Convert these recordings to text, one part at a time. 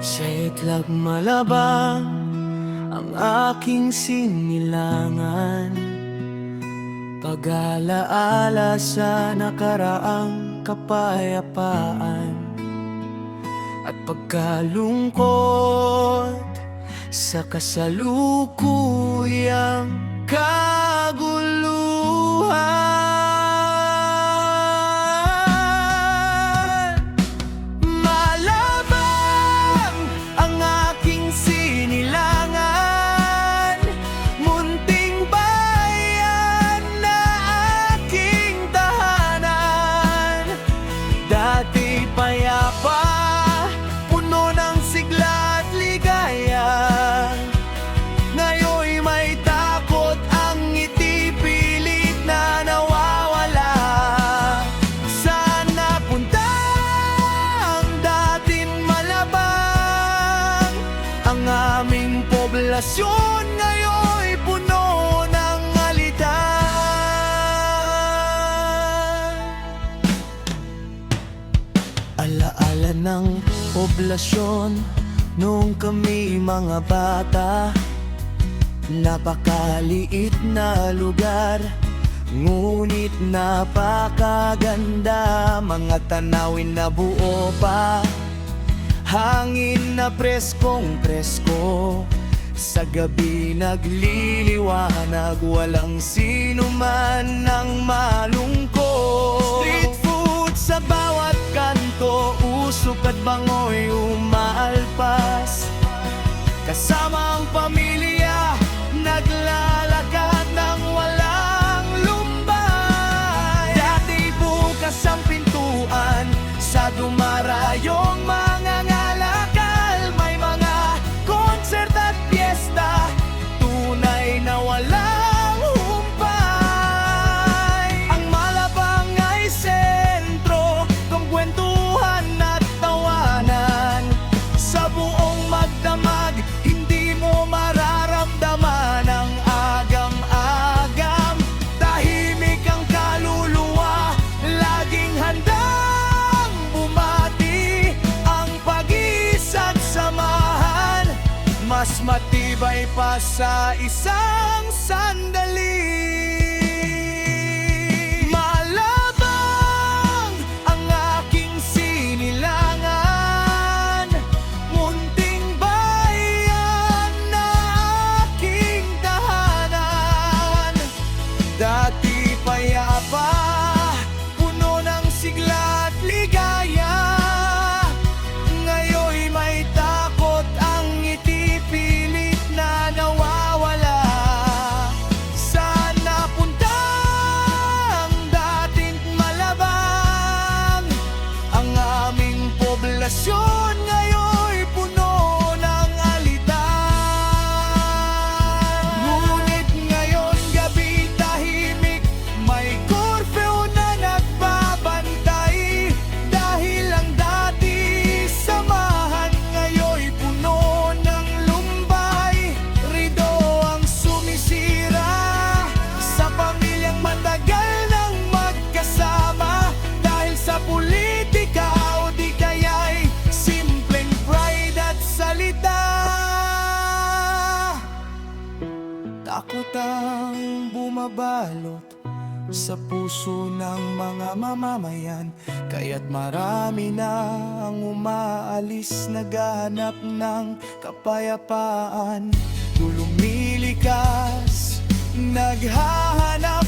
Sa iklag malabang ang aking sinilangan. Pag-alaala sa nakaraang kapayapaan. At pagkalungkot sa kasalukuyan sitwasyon ngayon'y puno ng alitan Alaala ng poblasyon Nung kami mga bata. Napakaliit na lugar Ngunit napakaganda. Mga tanawin na buo pa Hangin na preskong presko. Sa gabi nagliliwanag Walang sino man ang malungkot. Street food sa bawat kanto Usok at bangoy umaalpas. Kasama ang pamilya Kasabay pa sa isang Takot ang bumabalot sa puso ng mga mamamayan Kaya't marami na ang umaalis Naghahanap ng kapayapaan. Tulumikas, naghahanap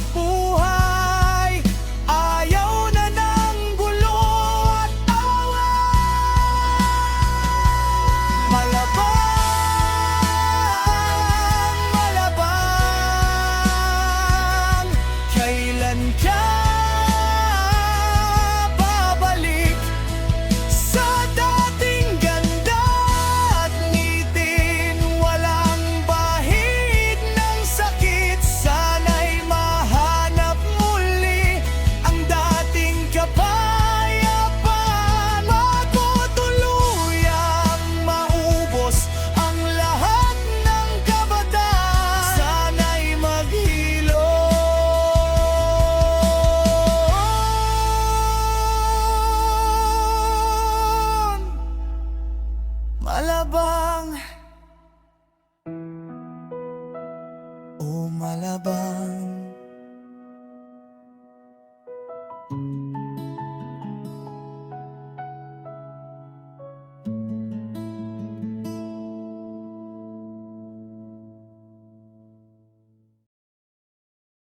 哎